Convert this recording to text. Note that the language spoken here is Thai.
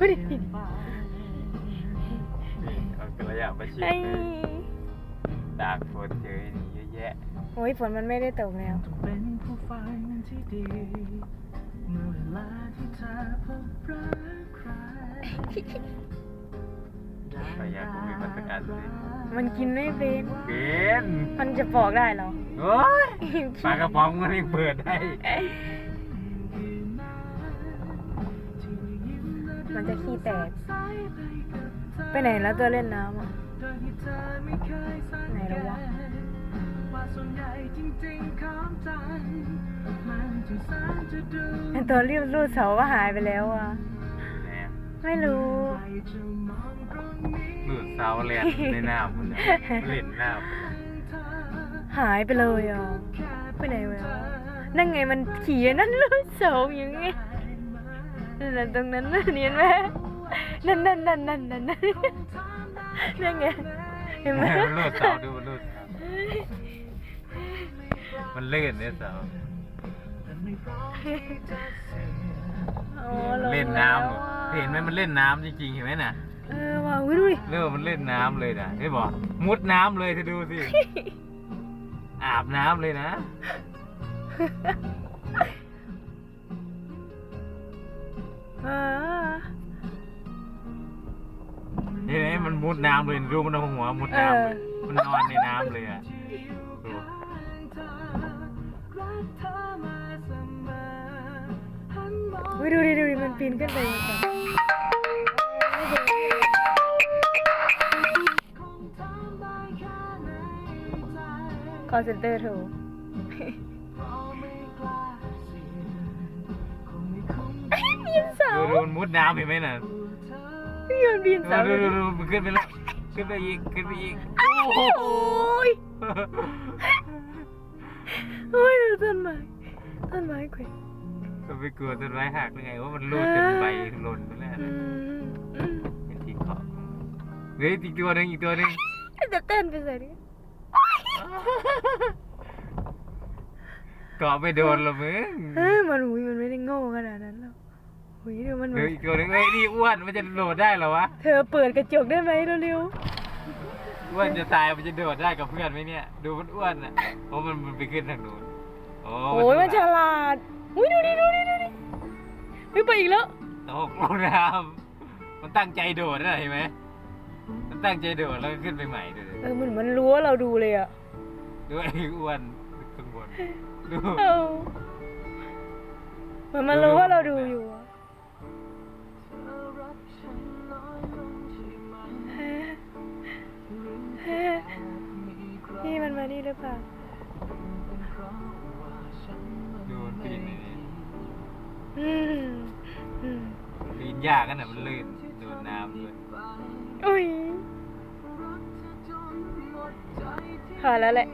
ดูดิดิเอากระยะมาชิมไอ้เลยตากฝนเจอนี่เยอะแยะโอ้ยฝนมันไม่ได้ตกแล้ว เป็นผู้ฟังที่ดี เมื่อเวลาที่เธอพบรักใครกระยะกูมีมันสักอันสิมันกินไม่เป็นเป็นมันจะปอกได้เหรอโอ้ยปลากระป๋องมันยังเปิดได้ มันจะขี้แตก ไปไหนแล้วตัวเล่นน้ำอะโดยที่เธอไม่เคยสังไหนเกแล้ววะตว่าส่วนใหญ่จริงๆของใจมันจึงแสนจะดูไอ้ตัวรีบรูดเสาก็หายไปแล้วอะแหน่ไม่รู้ใครจะมองตรงนี้ดูดเสาแลนในน้ำมันน่ะเล่นน้เธอหายไปเลยอะไปไหนวะนั่นไงมันขี่นั่นรูดเสาอย่างไง นั่นนะตรงนั้นน่ะเนียนไหมนั่นนั่นนั่นนั่นนั่นนั่นนั่นไงเห็นไหมำมันรูดเสาดูมันรูดเสามันเลื่อนเนี่ยเสาโอ้ลงเล่นแล้วน้ำอะเห็นไหมมันเล่นน้ำจริงๆเห็นไหมน่ะเออว่ะอุ๊ยดูดิเริ่มมันเล่นน้ำเลยนะได้บอกมุดน้ำเลยเธอดูสิอาบน้ำเลยนะ ออเห็นไหมมันมุดน้ำเลยดูมันเอาหัวมุดน้ำเลยมันนอนในน้ำเลยอะดูอุ๊ยดูดิดูดิมันปีนขึ้นไปก่อนคอเซ็นเตอร์โทร ดูดูมันมุดน้ำเห็นไหมน่ะพี่โยนปีนดูเสาดูดูดูมันขึ้นไปแล้วขึ้นไปอีกขึ้นไปอีกโอ้ยโอ้ยดูต้นไม้ต้นไม้แขวนมันไปกลัวต้นไม้หักยังไงว่ามันรูดจนใบหล่นไปแล้วอืนะมอืมเป็นที่เกาะเฮ้ยอีกตัวหนึงอีกตัวหนึงจะเต้นไปใส่ดิเกาะไม่โดนหรอกมึงเฮ้ยมันอุ้ยมันไม่ได้โง่ข อุ้ยเดี๋ยวมันเฮ้ยอีกตัวหนึงเฮ้ยนี่อ้วนมันจะโดดได้เหรอวะเธอเปิดกระจกได้ไหมเร็วอ้วนจะตายมันจะโดดได้กับเพื่อนไหมเนี่ยดูมันอ้วนอะเพราะมันมันไปขึ้นทางนู้นโอ้ๆโอ้ยมันฉลาดอุ้ยดูดิดูดิดูดิเฮ้ยไปอีกแล้วตกลงน้ำมันตั้งใจโดดนะเห็นไหมมันตั้งใจโดดแล้วก็ขึ้นไปใหม่ดูดิเออมันเหมือนรู้ว่าเราดูเลยอะดูไอ้อ้วนข้างบนดู เออเหมือนมันรู้ว่าเราดูอยู่อะ รือเปล่าดูมันปีนนี่อืมอืมปีนยากกันน่ะมันลื่นโดนน้ำด้วยอุ้ยพอแล้วแหละ